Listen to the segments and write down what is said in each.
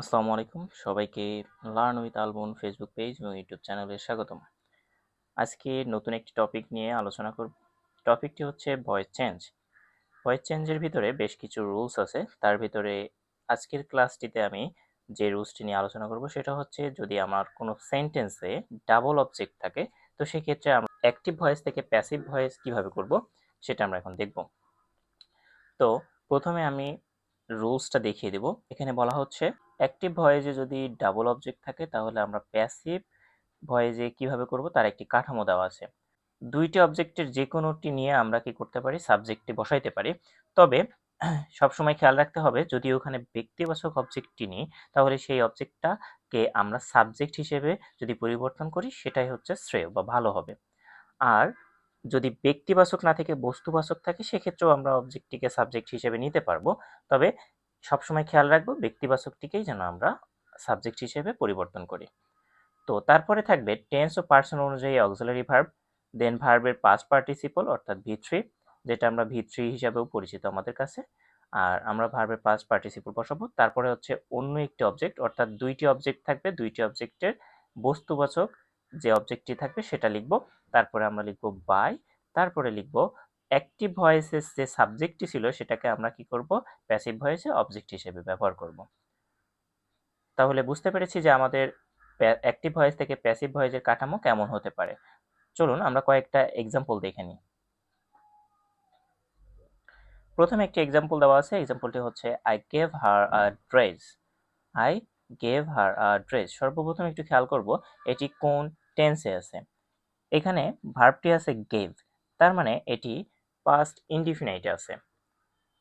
আসসালামু আলাইকুম। সবাইকে learn with Albon Facebook page এবং ইউটিউব চ্যানেলে স্বাগতম। আজকে নতুন একটি টপিক নিয়ে আলোচনা করব। টপিকটি হচ্ছে ভয়েস চেঞ্জ ভয়েস চেঞ্জের ভিতরে বেশ কিছু রুলস আছে। তার ভিতরে আজকের ক্লাসটিতে আমি যে রুলসটি নিয়ে আলোচনা করব সেটা হচ্ছে যদি আমার কোনো সেন্টেন্সে ডাবল অবজেক্ট থাকে, তো সেক্ষেত্রে আমরা অ্যাক্টিভ ভয়েস থেকে প্যাসিভ ভয়েস কীভাবে করব সেটা আমরা এখন দেখব। তো প্রথমে আমি রুলসটা দেখিয়ে দেব। এখানে বলা হচ্ছে অ্যাক্টিভ ভয়েজে যদি ডাবল অবজেক্ট থাকে, তাহলে আমরা প্যাসিভ ভয়েজে কীভাবে করব? তার একটি কাঠামো দেওয়া আছে। দুইটি অবজেক্টের যে কোনোটি নিয়ে আমরা কি করতে পারি? সাবজেক্টে বসাইতে পারি। তবে সবসময় খেয়াল রাখতে হবে, যদি ওখানে ব্যক্তিবাচক অবজেক্টটি নিই, তাহলে সেই অবজেক্টটাকে আমরা সাবজেক্ট হিসেবে যদি পরিবর্তন করি, সেটাই হচ্ছে শ্রেয় বা ভালো হবে। আর যদি ব্যক্তিবাচক না থেকে বস্তুবাচক থাকে, সেক্ষেত্রেও আমরা অবজেক্টটিকে সাবজেক্ট হিসেবে নিতে পারব। তবে সবসময় খেয়াল রাখব ব্যক্তিবাচকটিকেই যেন আমরা সাবজেক্ট হিসেবে পরিবর্তন করি। তো তারপরে থাকবে টেন্স ও পার্সন অনুযায়ী অক্সিলারি ভার্ব দেন ভার্বের পাস্ট পার্টিসিপল অর্থাৎ ভি থ্রি যেটা আমরা ভি থ্রি হিসাবেও পরিচিত আমাদের কাছে। আর আমরা ভার্বের পাস্ট পার্টিসিপল বসাবো। তারপরে হচ্ছে অন্য একটি অবজেক্ট অর্থাৎ দুইটি অবজেক্ট থাকবে, দুইটি অবজেক্টের বস্তুবাচক যে অবজেক্টটি থাকবে সেটা লিখব। তারপরে আমরা লিখব বাই তারপরে লিখব অ্যাক্টিভ ভয়েসের যে সাবজেক্টটি ছিল সেটাকে আমরা কি করব? প্যাসিভ ভয়েসে অবজেক্ট হিসেবে ব্যবহার করব। তাহলে বুঝতে পেরেছি যে আমাদের অ্যাক্টিভ ভয়েস থেকে প্যাসিভ ভয়েসের কাঠামো কেমন হতে পারে। চলুন আমরা কয়েকটা এক্সাম্পল দেখে নিই। প্রথমে একটি এক্সাম্পল দেওয়া আছে। এক্সাম্পলটি হচ্ছে I gave her a dress I gave her a dress সর্বপ্রথম একটু খেয়াল করব, এটি কোন টেন্সে আছে। এখানে ভার্বটি আছে গেভ তার মানে এটি পাস্ট ইনডিফিনাইটে আছে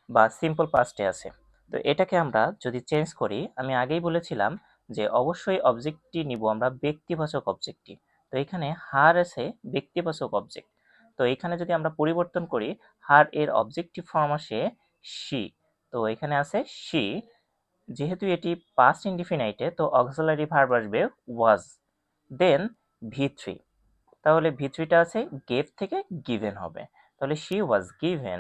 বা সিম্পল পাস্টে আছে। তো এটাকে আমরা যদি চেঞ্জ করি, আমি আগেই বলেছিলাম যে অবশ্যই অবজেক্টটি নিব আমরা ব্যক্তিবাচক অবজেক্টটি তো এখানে হার আছে ব্যক্তিবাচক অবজেক্ট তো এখানে যদি আমরা পরিবর্তন করি হার এর অবজেক্টিভ ফর্ম আসে শি তো এখানে আছে শি যেহেতু এটি পাস্ট ইনডিফিনাইটে তো অক্সিলারি ভার্ব আসবে ওয়াজ দেন ভি থ্রি তাহলে ভি থ্রিটা আছে গেভ থেকে গিভেন হবে। তাহলে শি ওয়াজ গিভেন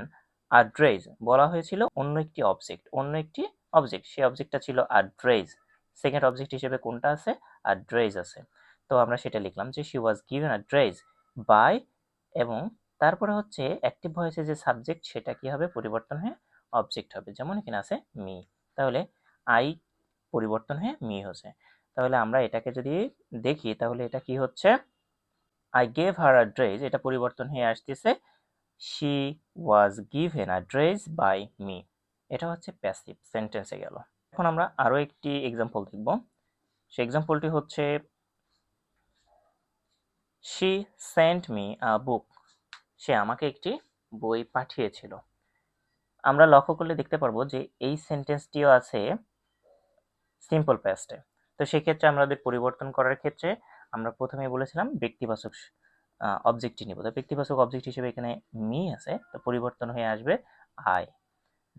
আর ড্রেজ বলা হয়েছিল অন্য একটি অবজেক্ট অন্য একটি অবজেক্ট সেই অবজেক্টটা ছিল আর ড্রেজ সেকেন্ড অবজেক্ট হিসেবে কোনটা আছে? আর ড্রেজ আছে। তো আমরা সেটা লিখলাম যে she was given a dress by এবং তারপরে হচ্ছে অ্যাক্টিভ ভয়েসে যে সাবজেক্ট সেটা কি হবে? পরিবর্তন হয়ে অবজেক্ট হবে। যেমন এখানে আছে মি তাহলে আই পরিবর্তন হয়ে মি হচ্ছে। তাহলে আমরা এটাকে যদি দেখি, তাহলে এটা কি হচ্ছে? I gave her a dress এটা পরিবর্তন হয়ে আসতেছে she was given a dress by me এটা হচ্ছে প্যাসিভ সেন্টেন্সে গেল। এখন আমরা আরও একটি এক্সাম্পল দেখব। সে এক্সাম্পলটি হচ্ছে she sent me a book সে আমাকে একটি বই পাঠিয়েছিল। আমরা লক্ষ্য করলে দেখতে পারব যে এই সেন্টেন্সটিও আছে সিম্পল প্যাস্টে তো সেক্ষেত্রে আমাদের পরিবর্তন করার ক্ষেত্রে আমরা প্রথমে বলেছিলাম ব্যক্তিবাচক অবজেক্টটি নিব। তো ব্যক্তিবাচক অবজেক্ট হিসেবে এখানে মি আছে, তো পরিবর্তন হয়ে আসবে আই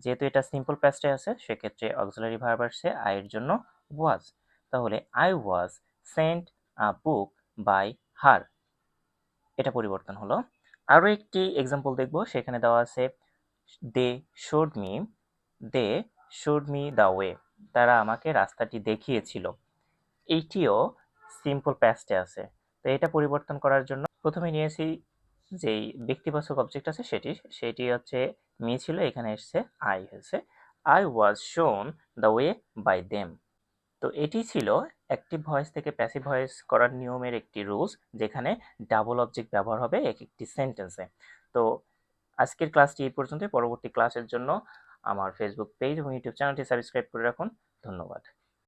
যেহেতু এটা সিম্পল প্যাস্টে আছে, সেক্ষেত্রে অক্সিলারি ভার্ব আসছে আইয়ের জন্য ওয়াজ তাহলে I was sent a book by her এটা পরিবর্তন হলো। আরও একটি এক্সাম্পল দেখব, সেখানে দেওয়া আছে they showed me they showed me the way তারা আমাকে রাস্তাটি দেখিয়েছিল। এইটিও সিম্পল প্যাস্টে আছে। তো এটা পরিবর্তন করার জন্য প্রথমে নিয়েছি যেই ব্যক্তিবাচক অবজেক্ট আছে সেটি সেটি হচ্ছে মি ছিল, এখানে এসছে আই হয়েছে। আই ওয়াজ শোন দ্য ওয়ে বাই দেম। তো এটি ছিল অ্যাক্টিভ ভয়েস থেকে প্যাসিভ ভয়েস করার নিয়মের একটি রুলস যেখানে ডাবল অবজেক্ট ব্যবহার হবে এক একটি সেন্টেন্সে তো আজকের ক্লাসটি এই পর্যন্ত পরবর্তী ক্লাসের জন্য আমার ফেসবুক পেজ এবং ইউটিউব চ্যানেলটি সাবস্ক্রাইব করে রাখুন। ধন্যবাদ।